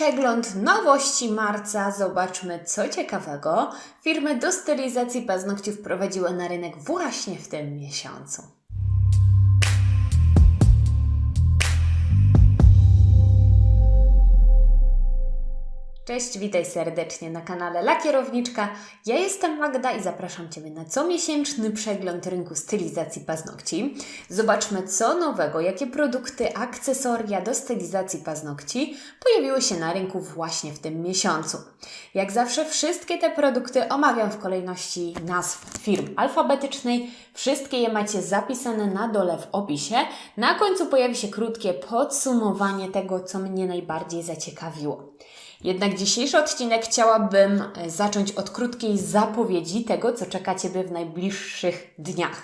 Przegląd nowości marca. Zobaczmy, co ciekawego firmy do stylizacji paznokci wprowadziły na rynek właśnie w tym miesiącu. Cześć, witaj serdecznie na kanale La Kierowniczka. Ja jestem Magda i zapraszam Ciebie na comiesięczny przegląd rynku stylizacji paznokci. Zobaczmy co nowego, jakie produkty, akcesoria do stylizacji paznokci pojawiły się na rynku właśnie w tym miesiącu. Jak zawsze wszystkie te produkty omawiam w kolejności nazw firm alfabetycznej. Wszystkie je macie zapisane na dole w opisie. Na końcu pojawi się krótkie podsumowanie tego, co mnie najbardziej zaciekawiło. Jednak dzisiejszy odcinek chciałabym e, zacząć od krótkiej zapowiedzi tego, co czeka Ciebie w najbliższych dniach.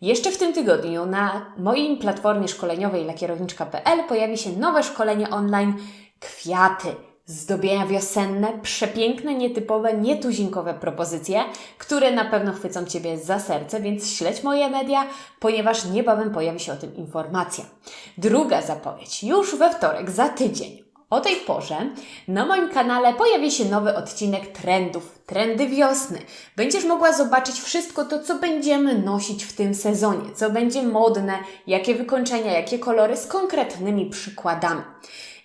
Jeszcze w tym tygodniu na moim platformie szkoleniowej lakierowniczka.pl pojawi się nowe szkolenie online Kwiaty. Zdobienia wiosenne, przepiękne, nietypowe, nietuzinkowe propozycje, które na pewno chwycą Ciebie za serce, więc śledź moje media, ponieważ niebawem pojawi się o tym informacja. Druga zapowiedź, już we wtorek, za tydzień, o tej porze na moim kanale pojawi się nowy odcinek trendów, trendy wiosny. Będziesz mogła zobaczyć wszystko to, co będziemy nosić w tym sezonie, co będzie modne, jakie wykończenia, jakie kolory z konkretnymi przykładami.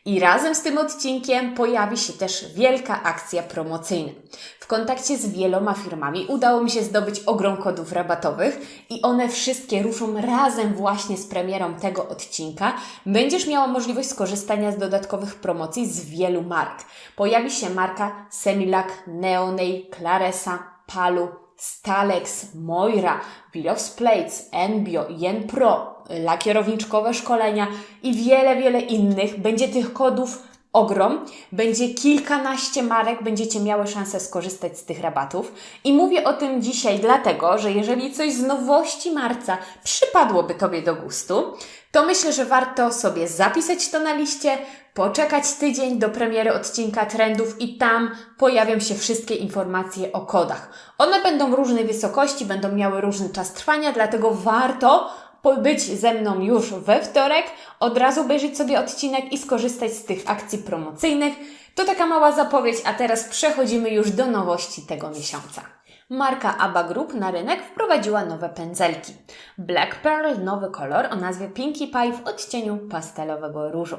I razem z tym odcinkiem pojawi się też wielka akcja promocyjna. W kontakcie z wieloma firmami udało mi się zdobyć ogrom kodów rabatowych i one wszystkie ruszą razem właśnie z premierą tego odcinka. Będziesz miała możliwość skorzystania z dodatkowych promocji z wielu mark. Pojawi się marka Semilac, Neonei, Claresa, Palu, Stalex, Moira, Willows Plates, Enbio, Yen Pro, lakierowniczkowe szkolenia i wiele, wiele innych. Będzie tych kodów ogrom. Będzie kilkanaście marek, będziecie miały szansę skorzystać z tych rabatów. I mówię o tym dzisiaj dlatego, że jeżeli coś z nowości marca przypadłoby Tobie do gustu, to myślę, że warto sobie zapisać to na liście, poczekać tydzień do premiery odcinka trendów i tam pojawią się wszystkie informacje o kodach. One będą różnej wysokości, będą miały różny czas trwania, dlatego warto być ze mną już we wtorek, od razu obejrzeć sobie odcinek i skorzystać z tych akcji promocyjnych. To taka mała zapowiedź, a teraz przechodzimy już do nowości tego miesiąca. Marka ABBA Group na rynek wprowadziła nowe pędzelki. Black Pearl, nowy kolor o nazwie Pinkie Pie w odcieniu pastelowego różu.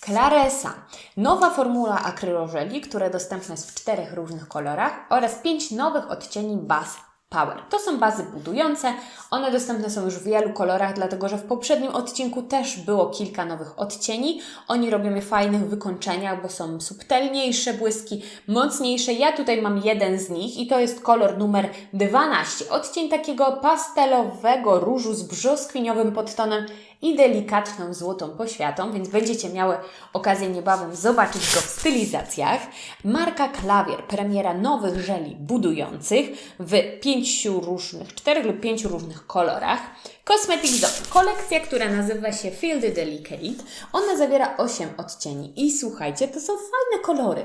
Claresa, nowa formuła akrylożeli, która dostępna jest w czterech różnych kolorach oraz pięć nowych odcieni Bass Power. To są bazy budujące. One dostępne są już w wielu kolorach, dlatego że w poprzednim odcinku też było kilka nowych odcieni. Oni robią je w fajnych wykończeniach, bo są subtelniejsze błyski, mocniejsze. Ja tutaj mam jeden z nich i to jest kolor numer 12. Odcień takiego pastelowego różu z brzoskwiniowym podtonem i delikatną złotą poświatą, więc będziecie miały okazję niebawem zobaczyć go w stylizacjach. Marka Klawier, premiera nowych żeli budujących w pięciu różnych, czterech lub pięciu różnych kolorach. Cosmetic Zone, kolekcja, która nazywa się Field Delicate. Ona zawiera 8 odcieni i słuchajcie, to są fajne kolory.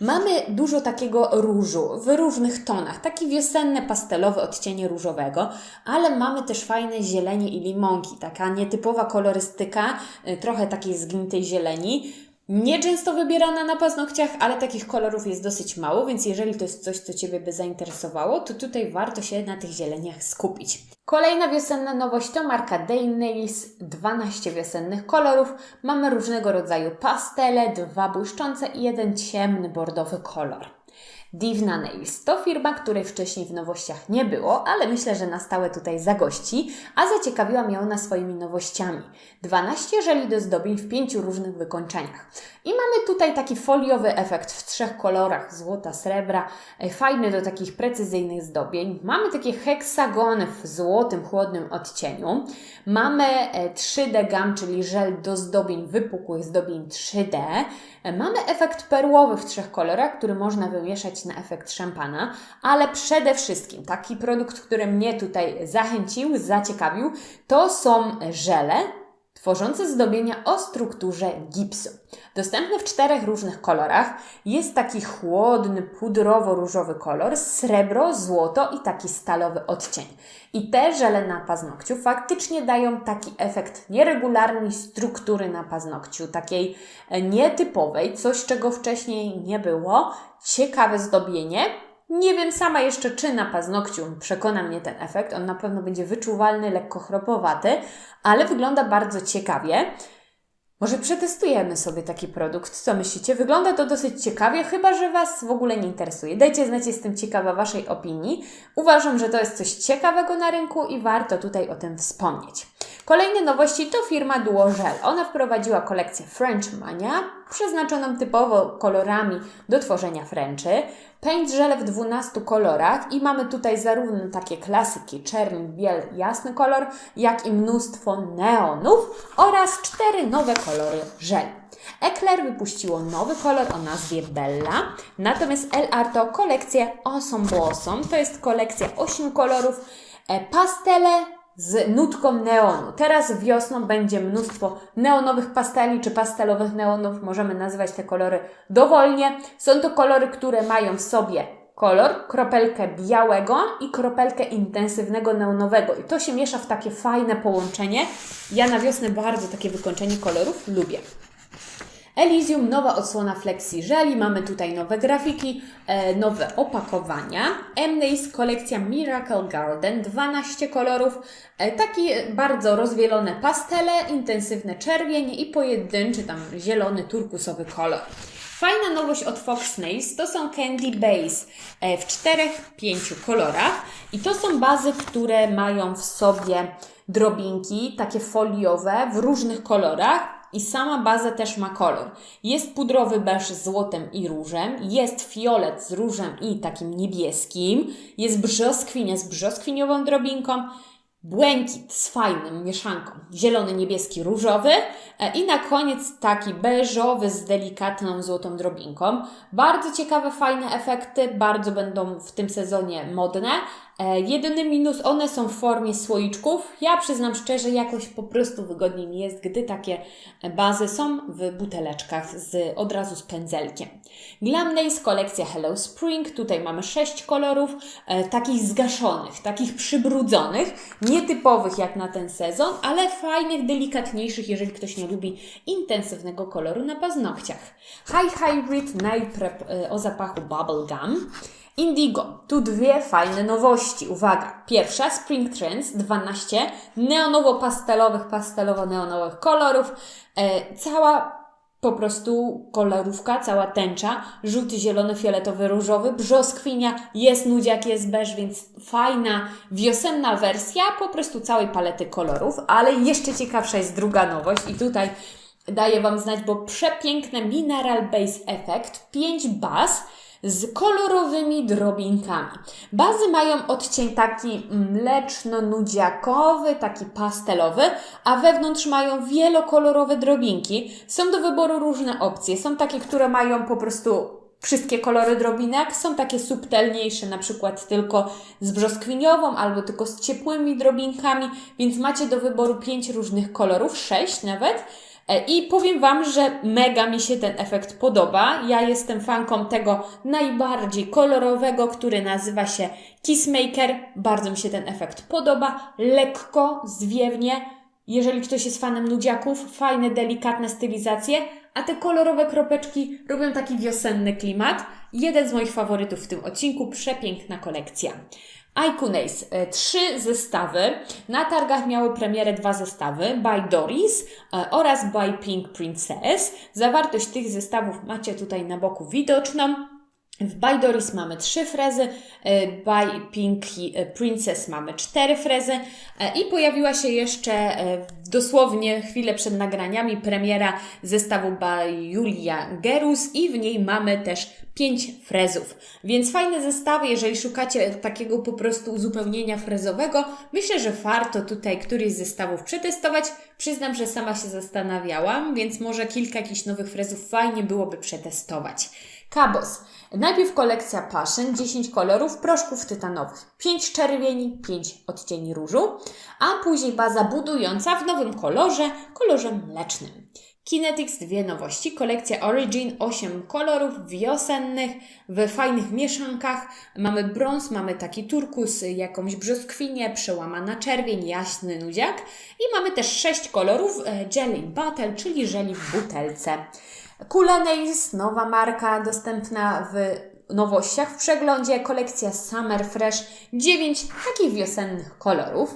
Mamy dużo takiego różu w różnych tonach, taki wiosenny, pastelowy odcienie różowego, ale mamy też fajne zielenie i limonki, taka nietypowa kolorystyka, y, trochę takiej zgnitej zieleni. Nieczęsto wybierana na paznokciach, ale takich kolorów jest dosyć mało, więc jeżeli to jest coś, co Ciebie by zainteresowało, to tutaj warto się na tych zieleniach skupić. Kolejna wiosenna nowość to marka Day Nails, 12 wiosennych kolorów. Mamy różnego rodzaju pastele, dwa błyszczące i jeden ciemny bordowy kolor. Divna Nails to firma, której wcześniej w nowościach nie było, ale myślę, że na stałe tutaj zagości, a zaciekawiła mnie ona swoimi nowościami. 12 żeli do zdobień w pięciu różnych wykończeniach. I mamy tutaj taki foliowy efekt w trzech kolorach, złota, srebra, e, fajny do takich precyzyjnych zdobień. Mamy takie heksagony w złotym, chłodnym odcieniu. Mamy 3D e, gam, czyli żel do zdobień wypukłych, zdobień 3D. E, mamy efekt perłowy w trzech kolorach, który można wymieszać na efekt szampana, ale przede wszystkim taki produkt, który mnie tutaj zachęcił, zaciekawił, to są żele tworzące zdobienia o strukturze gipsu. Dostępny w czterech różnych kolorach. Jest taki chłodny, pudrowo-różowy kolor, srebro, złoto i taki stalowy odcień. I te żele na paznokciu faktycznie dają taki efekt nieregularnej struktury na paznokciu, takiej e, nietypowej, coś czego wcześniej nie było. Ciekawe zdobienie, nie wiem sama jeszcze, czy na paznokciu przekona mnie ten efekt. On na pewno będzie wyczuwalny, lekko chropowaty, ale wygląda bardzo ciekawie. Może przetestujemy sobie taki produkt. Co myślicie? Wygląda to dosyć ciekawie, chyba że Was w ogóle nie interesuje. Dajcie znać, jestem ciekawa Waszej opinii. Uważam, że to jest coś ciekawego na rynku i warto tutaj o tym wspomnieć. Kolejne nowości to firma Duogel. Ona wprowadziła kolekcję French Mania, przeznaczoną typowo kolorami do tworzenia Frenchy. Paint żele w 12 kolorach i mamy tutaj zarówno takie klasyki czerń, biel, jasny kolor, jak i mnóstwo neonów oraz cztery nowe kolory żeli. Eclair wypuściło nowy kolor o nazwie Bella, natomiast El Arto kolekcję Awesome Blossom. To jest kolekcja 8 kolorów, e, pastele, z nutką neonu. Teraz wiosną będzie mnóstwo neonowych pasteli czy pastelowych neonów. Możemy nazywać te kolory dowolnie. Są to kolory, które mają w sobie kolor, kropelkę białego i kropelkę intensywnego neonowego. I to się miesza w takie fajne połączenie. Ja na wiosnę bardzo takie wykończenie kolorów lubię. Elysium, nowa odsłona Flexi Żeli, mamy tutaj nowe grafiki, e, nowe opakowania. Emnace kolekcja Miracle Garden, 12 kolorów, e, taki bardzo rozwielone pastele, intensywne czerwień i pojedynczy tam zielony, turkusowy kolor. Fajna nowość od Fox Nails to są Candy Base e, w czterech, pięciu kolorach i to są bazy, które mają w sobie drobinki, takie foliowe w różnych kolorach i sama baza też ma kolor. Jest pudrowy beż z złotem i różem, jest fiolet z różem i takim niebieskim, jest brzoskwinia z brzoskwiniową drobinką, błękit z fajnym mieszanką zielony, niebieski, różowy e, i na koniec taki beżowy z delikatną złotą drobinką. Bardzo ciekawe, fajne efekty, bardzo będą w tym sezonie modne. E, jedyny minus, one są w formie słoiczków. Ja przyznam szczerze, jakoś po prostu wygodniej mi jest, gdy takie bazy są w buteleczkach z, od razu z pędzelkiem. Glam Nails kolekcja Hello Spring. Tutaj mamy sześć kolorów, e, takich zgaszonych, takich przybrudzonych, nietypowych jak na ten sezon, ale fajnych, delikatniejszych, jeżeli ktoś nie lubi intensywnego koloru na paznokciach. High Hybrid Night e, o zapachu Bubblegum. Indigo. Tu dwie fajne nowości. Uwaga. Pierwsza Spring Trends 12 neonowo-pastelowych, pastelowo-neonowych kolorów. E, cała po prostu kolorówka, cała tęcza, żółty, zielony, fioletowy, różowy, brzoskwinia, jest nudziak, jest beż, więc fajna wiosenna wersja po prostu całej palety kolorów, ale jeszcze ciekawsza jest druga nowość i tutaj daję Wam znać, bo przepiękne Mineral Base Effect, 5 baz, z kolorowymi drobinkami. Bazy mają odcień taki mleczno-nudziakowy, taki pastelowy, a wewnątrz mają wielokolorowe drobinki. Są do wyboru różne opcje. Są takie, które mają po prostu wszystkie kolory drobinek, są takie subtelniejsze, na przykład tylko z brzoskwiniową albo tylko z ciepłymi drobinkami, więc macie do wyboru pięć różnych kolorów, sześć nawet. E, I powiem Wam, że mega mi się ten efekt podoba. Ja jestem fanką tego najbardziej kolorowego, który nazywa się Kissmaker. Bardzo mi się ten efekt podoba. Lekko, zwiewnie. Jeżeli ktoś jest fanem nudziaków, fajne, delikatne stylizacje, a te kolorowe kropeczki robią taki wiosenny klimat. Jeden z moich faworytów w tym odcinku, przepiękna kolekcja. Iconace, trzy zestawy. Na targach miały premierę dwa zestawy, by Doris e, oraz by Pink Princess. Zawartość tych zestawów macie tutaj na boku widoczną. W By Doris mamy trzy frezy, e, By Pinky Princess mamy cztery frezy i pojawiła się jeszcze dosłownie chwilę przed nagraniami premiera zestawu By Julia Gerus i w niej mamy też pięć frezów. Więc fajne zestawy, jeżeli szukacie takiego po prostu uzupełnienia frezowego, myślę, że warto tutaj któryś z zestawów przetestować. Przyznam, że sama się zastanawiałam, więc może kilka jakichś nowych frezów fajnie byłoby przetestować. Kabos. Najpierw kolekcja Passion, 10 kolorów proszków tytanowych, 5 czerwieni, 5 odcieni różu, a później baza budująca w nowym kolorze, kolorze mlecznym. Kinetics dwie nowości, kolekcja Origin 8 kolorów wiosennych w fajnych mieszankach. Mamy brąz, mamy taki turkus, jakąś brzoskwinię, przełamana czerwień, jasny nudziak i mamy też 6 kolorów e, Jelly Battle, czyli żeli w butelce. Kula Nails, nowa marka dostępna w nowościach w przeglądzie, kolekcja Summer Fresh, 9 takich wiosennych kolorów.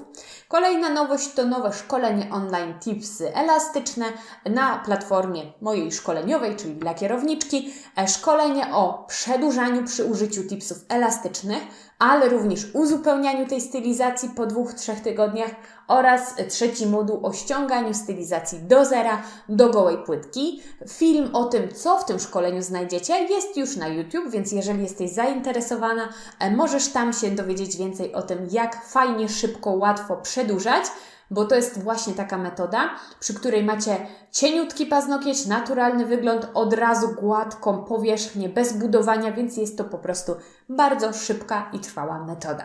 Kolejna nowość to nowe szkolenie online Tipsy Elastyczne na platformie mojej szkoleniowej, czyli dla kierowniczki. E, Szkolenie o przedłużaniu przy użyciu tipsów elastycznych, ale również uzupełnianiu tej stylizacji po dwóch, trzech tygodniach oraz trzeci moduł o ściąganiu stylizacji do zera, do gołej płytki. Film o tym, co w tym szkoleniu znajdziecie, jest już na YouTube, więc jeżeli jesteś zainteresowana, e, możesz tam się dowiedzieć więcej o tym, jak fajnie, szybko, łatwo przedłużać bo to jest właśnie taka metoda, przy której macie cieniutki paznokieć, naturalny wygląd, od razu gładką powierzchnię, bez budowania, więc jest to po prostu bardzo szybka i trwała metoda.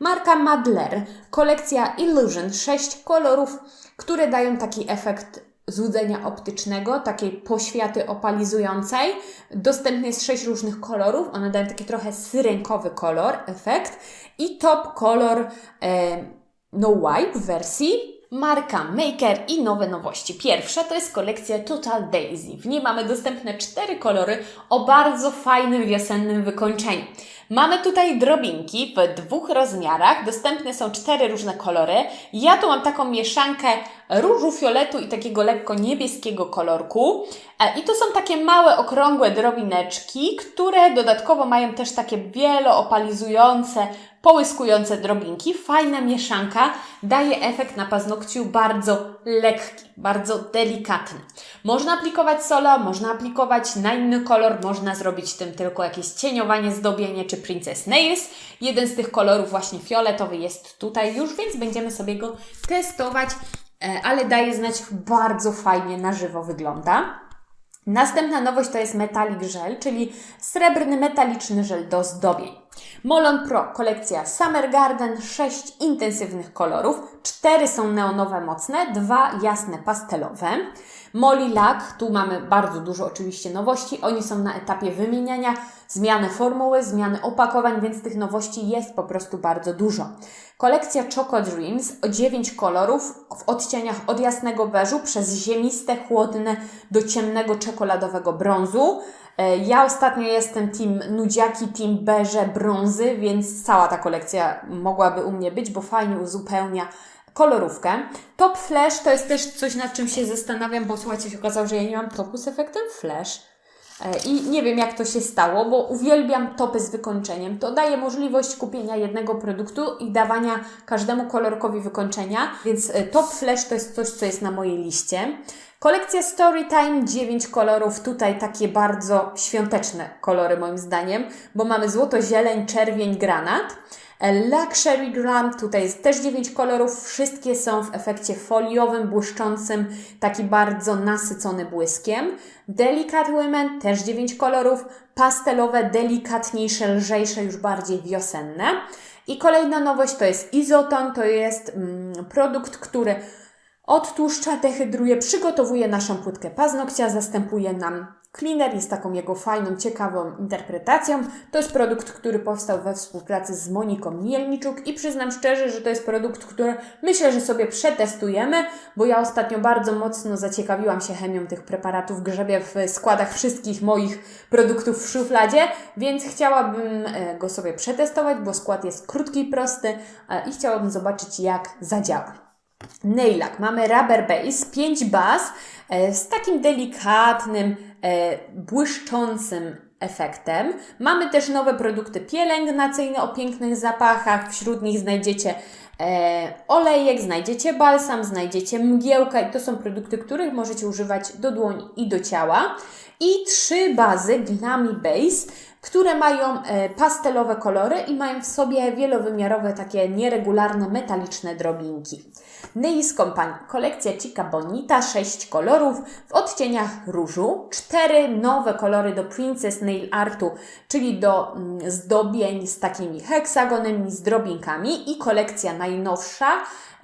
Marka Madler, kolekcja Illusion, 6 kolorów, które dają taki efekt złudzenia optycznego, takiej poświaty opalizującej. Dostępny jest 6 różnych kolorów, one dają taki trochę syrenkowy kolor, efekt i top kolor e, no Wipe wersji marka Maker i nowe nowości. Pierwsza to jest kolekcja Total Daisy. W niej mamy dostępne cztery kolory o bardzo fajnym wiosennym wykończeniu. Mamy tutaj drobinki w dwóch rozmiarach. Dostępne są cztery różne kolory. Ja tu mam taką mieszankę różu, fioletu i takiego lekko niebieskiego kolorku. E, I to są takie małe, okrągłe drobineczki, które dodatkowo mają też takie wieloopalizujące, połyskujące drobinki. Fajna mieszanka daje efekt na paznokciu bardzo lekki, bardzo delikatny. Można aplikować solo, można aplikować na inny kolor, można zrobić tym tylko jakieś cieniowanie, zdobienie czy Princess Nails. Jeden z tych kolorów, właśnie fioletowy, jest tutaj już, więc będziemy sobie go testować, e, ale daje znać, bardzo fajnie na żywo wygląda. Następna nowość to jest Metallic Gel, czyli srebrny metaliczny żel do zdobień. Molon Pro, kolekcja Summer Garden, 6 intensywnych kolorów, 4 są neonowe mocne, 2 jasne pastelowe. Molly Lac, tu mamy bardzo dużo oczywiście nowości, oni są na etapie wymieniania, zmiany formuły, zmiany opakowań, więc tych nowości jest po prostu bardzo dużo. Kolekcja Choco Dreams o 9 kolorów w odcieniach od jasnego beżu przez ziemiste, chłodne do ciemnego czekoladowego brązu. E, ja ostatnio jestem team nudziaki, team beże, brązy, więc cała ta kolekcja mogłaby u mnie być, bo fajnie uzupełnia kolorówkę. Top Flash to jest też coś, nad czym się zastanawiam, bo słuchajcie, się okazało, że ja nie mam topu z efektem Flash. I nie wiem, jak to się stało, bo uwielbiam topy z wykończeniem. To daje możliwość kupienia jednego produktu i dawania każdemu kolorkowi wykończenia, więc e, Top Flash to jest coś, co jest na mojej liście. Kolekcja Storytime, 9 kolorów, tutaj takie bardzo świąteczne kolory moim zdaniem, bo mamy złoto, zieleń, czerwień, granat. Luxury Glam, tutaj jest też 9 kolorów, wszystkie są w efekcie foliowym, błyszczącym, taki bardzo nasycony błyskiem. Delicate Women, też 9 kolorów, pastelowe, delikatniejsze, lżejsze, już bardziej wiosenne. I kolejna nowość to jest Izoton, to jest mm, produkt, który odtłuszcza, dehydruje, przygotowuje naszą płytkę paznokcia, zastępuje nam cleaner, jest taką jego fajną, ciekawą interpretacją. To jest produkt, który powstał we współpracy z Moniką Mielniczuk i przyznam szczerze, że to jest produkt, który myślę, że sobie przetestujemy, bo ja ostatnio bardzo mocno zaciekawiłam się chemią tych preparatów, grzebie w składach wszystkich moich produktów w szufladzie, więc chciałabym e, go sobie przetestować, bo skład jest krótki i prosty e, i chciałabym zobaczyć, jak zadziała. Nailak. Mamy Rubber Base 5 baz e, z takim delikatnym, e, błyszczącym efektem. Mamy też nowe produkty pielęgnacyjne o pięknych zapachach. Wśród nich znajdziecie e, olejek, znajdziecie balsam, znajdziecie mgiełka i to są produkty, których możecie używać do dłoni i do ciała. I trzy bazy Glami Base, które mają pastelowe kolory i mają w sobie wielowymiarowe, takie nieregularne, metaliczne drobinki. Nails Company, kolekcja Chica Bonita, 6 kolorów w odcieniach różu, 4 nowe kolory do Princess Nail Artu, czyli do mm, zdobień z takimi heksagonami, z drobinkami i kolekcja najnowsza,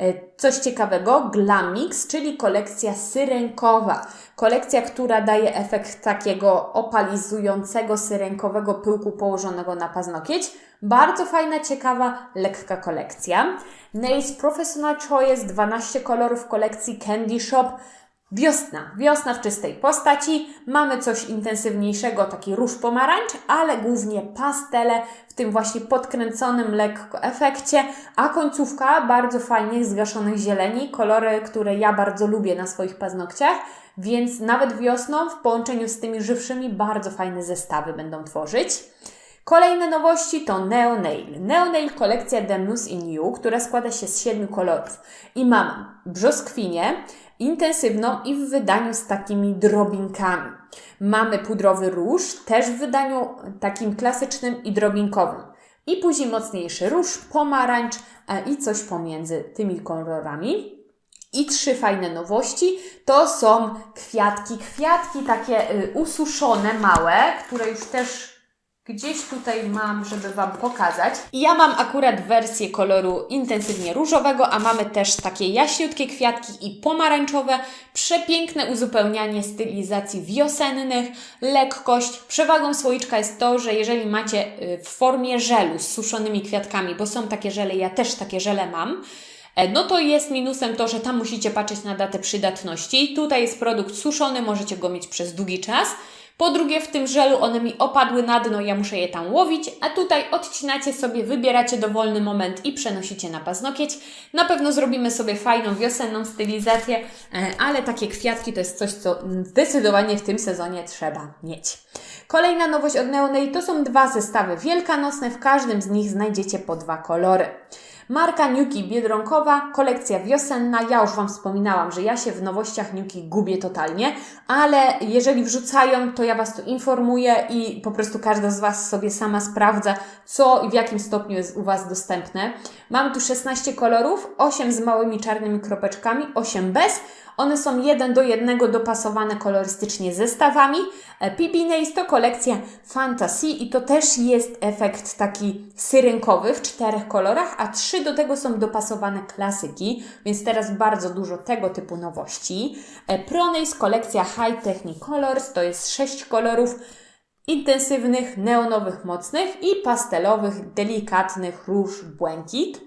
e, coś ciekawego, Glamix, czyli kolekcja syrenkowa. Kolekcja, która daje efekt takiego opalizującego syrenkowego pyłku położonego na paznokieć. Bardzo fajna, ciekawa, lekka kolekcja. Nails Professional Choice, 12 kolorów kolekcji Candy Shop. Wiosna, wiosna w czystej postaci. Mamy coś intensywniejszego, taki róż pomarańcz, ale głównie pastele w tym właśnie podkręconym lekko efekcie, a końcówka bardzo fajnie zgaszonych zieleni, kolory, które ja bardzo lubię na swoich paznokciach, więc nawet wiosną w połączeniu z tymi żywszymi bardzo fajne zestawy będą tworzyć. Kolejne nowości to Neo Nail. Neo Nail kolekcja Mousse in You, która składa się z siedmiu kolorów. I mam brzoskwinię, intensywną i w wydaniu z takimi drobinkami. Mamy pudrowy róż, też w wydaniu takim klasycznym i drobinkowym. I później mocniejszy róż, pomarańcz e, i coś pomiędzy tymi kolorami. I trzy fajne nowości to są kwiatki. Kwiatki takie y, ususzone, małe, które już też Gdzieś tutaj mam, żeby Wam pokazać. Ja mam akurat wersję koloru intensywnie różowego, a mamy też takie jaśniutkie kwiatki i pomarańczowe. Przepiękne uzupełnianie stylizacji wiosennych, lekkość. Przewagą słoiczka jest to, że jeżeli macie y, w formie żelu z suszonymi kwiatkami, bo są takie żele, ja też takie żele mam, e, no to jest minusem to, że tam musicie patrzeć na datę przydatności. Tutaj jest produkt suszony, możecie go mieć przez długi czas. Po drugie, w tym żelu one mi opadły na dno, ja muszę je tam łowić, a tutaj odcinacie sobie, wybieracie dowolny moment i przenosicie na paznokieć. Na pewno zrobimy sobie fajną wiosenną stylizację, e, ale takie kwiatki to jest coś, co zdecydowanie w tym sezonie trzeba mieć. Kolejna nowość od Neonei to są dwa zestawy wielkanocne, w każdym z nich znajdziecie po dwa kolory. Marka Niuki Biedronkowa, kolekcja wiosenna. Ja już Wam wspominałam, że ja się w nowościach Niuki gubię totalnie, ale jeżeli wrzucają, to ja Was tu informuję i po prostu każda z Was sobie sama sprawdza, co i w jakim stopniu jest u Was dostępne. Mam tu 16 kolorów, 8 z małymi czarnymi kropeczkami, 8 bez. One są jeden do jednego dopasowane kolorystycznie zestawami. PB Nails to kolekcja Fantasy i to też jest efekt taki syrynkowy w czterech kolorach, a trzy do tego są dopasowane klasyki, więc teraz bardzo dużo tego typu nowości. Pro Nails kolekcja High Technic Colors to jest sześć kolorów intensywnych, neonowych, mocnych i pastelowych, delikatnych róż błękit.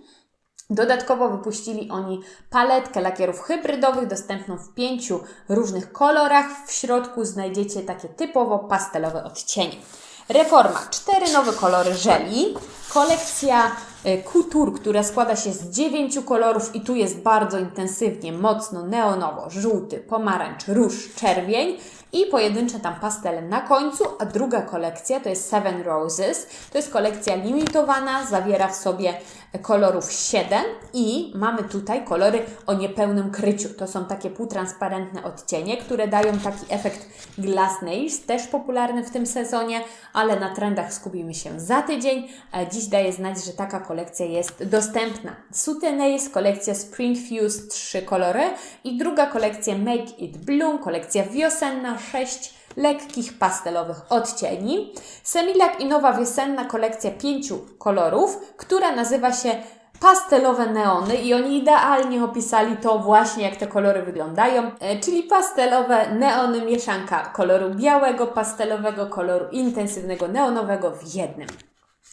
Dodatkowo wypuścili oni paletkę lakierów hybrydowych dostępną w pięciu różnych kolorach. W środku znajdziecie takie typowo pastelowe odcienie. Reforma. Cztery nowe kolory żeli. Kolekcja Couture, która składa się z dziewięciu kolorów i tu jest bardzo intensywnie, mocno neonowo, żółty, pomarańcz, róż, czerwień i pojedyncze tam pastele na końcu, a druga kolekcja to jest Seven Roses. To jest kolekcja limitowana, zawiera w sobie kolorów 7 i mamy tutaj kolory o niepełnym kryciu. To są takie półtransparentne odcienie, które dają taki efekt glass nails, też popularny w tym sezonie, ale na trendach skupimy się za tydzień. Dziś daję znać, że taka kolekcja jest dostępna. Sute Nails, kolekcja Spring Fuse, 3 kolory i druga kolekcja Make It Bloom, kolekcja wiosenna, 6 lekkich pastelowych odcieni. Semilak i nowa wiosenna kolekcja pięciu kolorów, która nazywa się pastelowe neony i oni idealnie opisali to właśnie, jak te kolory wyglądają, e, czyli pastelowe neony, mieszanka koloru białego, pastelowego, koloru intensywnego, neonowego w jednym.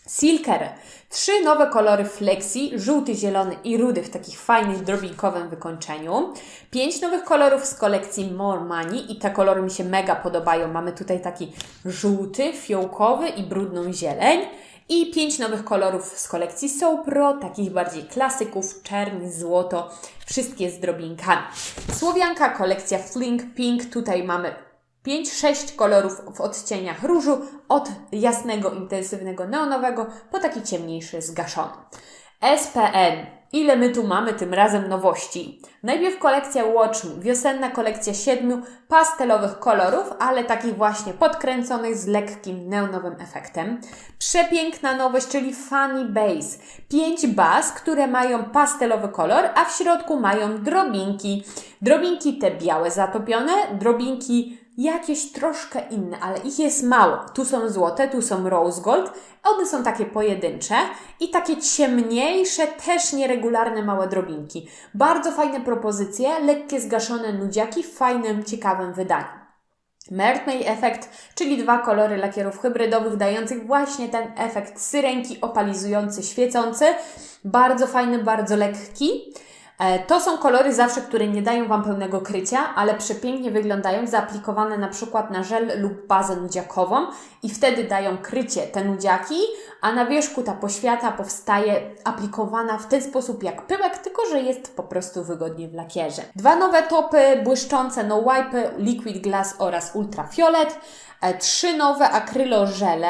Silker. Trzy nowe kolory flexi, żółty, zielony i rudy w takich fajnych, drobinkowym wykończeniu. Pięć nowych kolorów z kolekcji More Money i te kolory mi się mega podobają. Mamy tutaj taki żółty, fiołkowy i brudną zieleń. I pięć nowych kolorów z kolekcji So Pro, takich bardziej klasyków, czerń, złoto, wszystkie z drobinkami. Słowianka, kolekcja Fling Pink, tutaj mamy 5-6 kolorów w odcieniach różu, od jasnego, intensywnego neonowego po taki ciemniejszy, zgaszony. SPN. Ile my tu mamy tym razem nowości? Najpierw kolekcja Watch Me, wiosenna kolekcja siedmiu pastelowych kolorów, ale takich właśnie podkręconych z lekkim neonowym efektem. Przepiękna nowość, czyli Funny Base. Pięć baz, które mają pastelowy kolor, a w środku mają drobinki. Drobinki te białe zatopione, drobinki jakieś troszkę inne, ale ich jest mało. Tu są złote, tu są rose gold. One są takie pojedyncze i takie ciemniejsze, też nieregularne małe drobinki. Bardzo fajne propozycje, lekkie zgaszone nudziaki w fajnym, ciekawym wydaniu. Mermaid Effect, czyli dwa kolory lakierów hybrydowych dających właśnie ten efekt syrenki opalizujący, świecący. Bardzo fajny, bardzo lekki. E, To są kolory zawsze, które nie dają Wam pełnego krycia, ale przepięknie wyglądają, zaaplikowane na przykład na żel lub bazę nudziakową i wtedy dają krycie te nudziaki, a na wierzchu ta poświata powstaje aplikowana w ten sposób jak pyłek, tylko że jest po prostu wygodnie w lakierze. Dwa nowe topy błyszczące No Wipe, Liquid Glass oraz Ultrafiolet, e, trzy nowe akrylożele,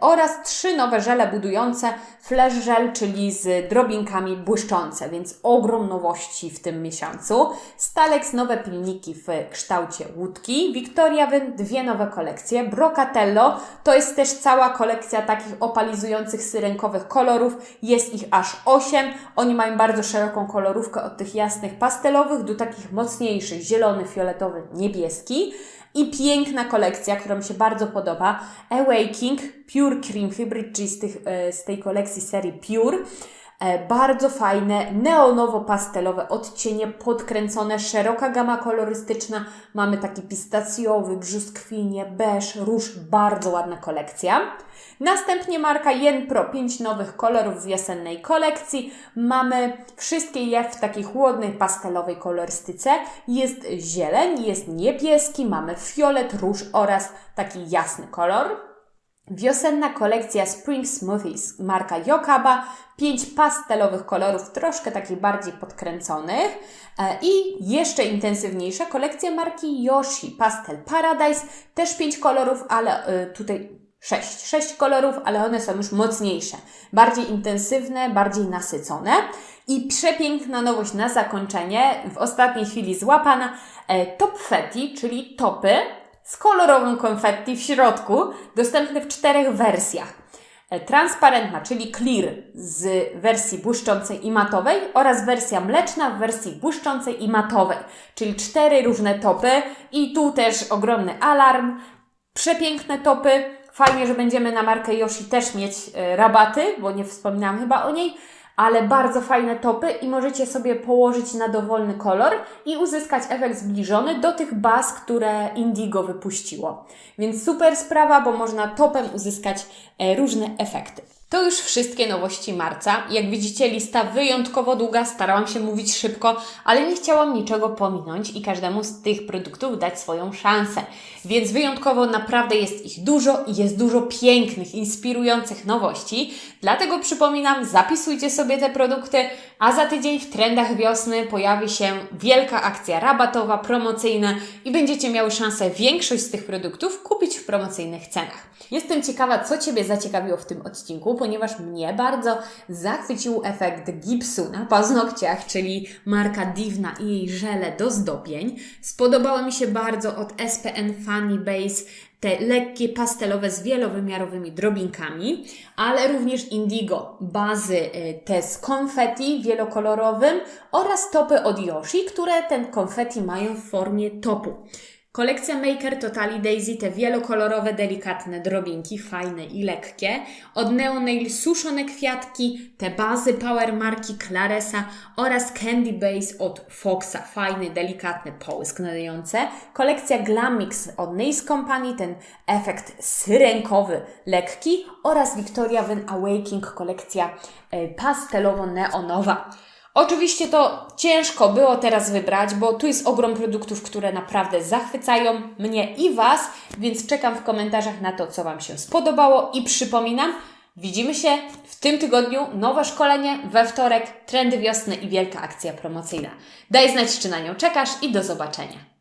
oraz trzy nowe żele budujące flash gel, czyli z drobinkami błyszczące, więc ogrom nowości w tym miesiącu. Stalex nowe pilniki w kształcie łódki, Victoria Wyn dwie nowe kolekcje, Brocatello to jest też cała kolekcja takich opalizujących syrenkowych kolorów, jest ich aż 8. Oni mają bardzo szeroką kolorówkę od tych jasnych pastelowych do takich mocniejszych, zielony, fioletowy, niebieski. I piękna kolekcja, która mi się bardzo podoba. Awaking Pure Cream Hybrid, czyli z, tych, e, z tej kolekcji serii Pure. E, Bardzo fajne, neonowo-pastelowe odcienie, podkręcone, szeroka gama kolorystyczna. Mamy taki pistacjowy, brzoskwinie, beż, róż. Bardzo ładna kolekcja. Następnie marka Yen Pro, 5 nowych kolorów w wiosennej kolekcji. Mamy wszystkie je w takiej chłodnej, pastelowej kolorystyce. Jest zieleń, jest niebieski, mamy fiolet, róż oraz taki jasny kolor. Wiosenna kolekcja Spring Smoothies marka Yokaba. Pięć pastelowych kolorów, troszkę takich bardziej podkręconych. E, I jeszcze intensywniejsza kolekcja marki Yoshi Pastel Paradise. Też pięć kolorów, ale e, tutaj sześć. Sześć kolorów, ale one są już mocniejsze. Bardziej intensywne, bardziej nasycone. I przepiękna nowość na zakończenie, w ostatniej chwili złapana, e, Top Fetty, czyli topy z kolorowym konfetti w środku, dostępny w czterech wersjach. E, Transparentna, czyli clear z wersji błyszczącej i matowej oraz wersja mleczna w wersji błyszczącej i matowej, czyli cztery różne topy i tu też ogromny alarm, przepiękne topy, fajnie, że będziemy na markę Yoshi też mieć e, rabaty, bo nie wspominałam chyba o niej, ale bardzo fajne topy i możecie sobie położyć na dowolny kolor i uzyskać efekt zbliżony do tych baz, które Indigo wypuściło. Więc super sprawa, bo można topem uzyskać e, różne efekty. To już wszystkie nowości marca. Jak widzicie, lista wyjątkowo długa, starałam się mówić szybko, ale nie chciałam niczego pominąć i każdemu z tych produktów dać swoją szansę. Więc wyjątkowo naprawdę jest ich dużo i jest dużo pięknych, inspirujących nowości. Dlatego przypominam, zapisujcie sobie te produkty, a za tydzień w trendach wiosny pojawi się wielka akcja rabatowa, promocyjna i będziecie miały szansę większość z tych produktów kupić w promocyjnych cenach. Jestem ciekawa, co Ciebie zaciekawiło w tym odcinku, ponieważ mnie bardzo zachwycił efekt gipsu na paznokciach, czyli marka Divna i jej żele do zdobień. Spodobały mi się bardzo od SPN Funny Base te lekkie pastelowe z wielowymiarowymi drobinkami, ale również Indigo, bazy y, te z konfetti wielokolorowym oraz topy od Yoshi, które ten konfetti mają w formie topu. Kolekcja Maker Totally Daisy, te wielokolorowe, delikatne drobinki, fajne i lekkie. Od Neonail suszone kwiatki, te bazy Power marki Claresa oraz Candy Base od Foxa, fajny, delikatny połysk nadające. Kolekcja Glamix od Nace Company, ten efekt syrenkowy, lekki oraz Victoria Wyn Awakening, kolekcja e, pastelowo-neonowa. Oczywiście to ciężko było teraz wybrać, bo tu jest ogrom produktów, które naprawdę zachwycają mnie i Was, więc czekam w komentarzach na to, co Wam się spodobało i przypominam, widzimy się w tym tygodniu, nowe szkolenie we wtorek, trendy wiosny i wielka akcja promocyjna. Daj znać, czy na nią czekasz i do zobaczenia.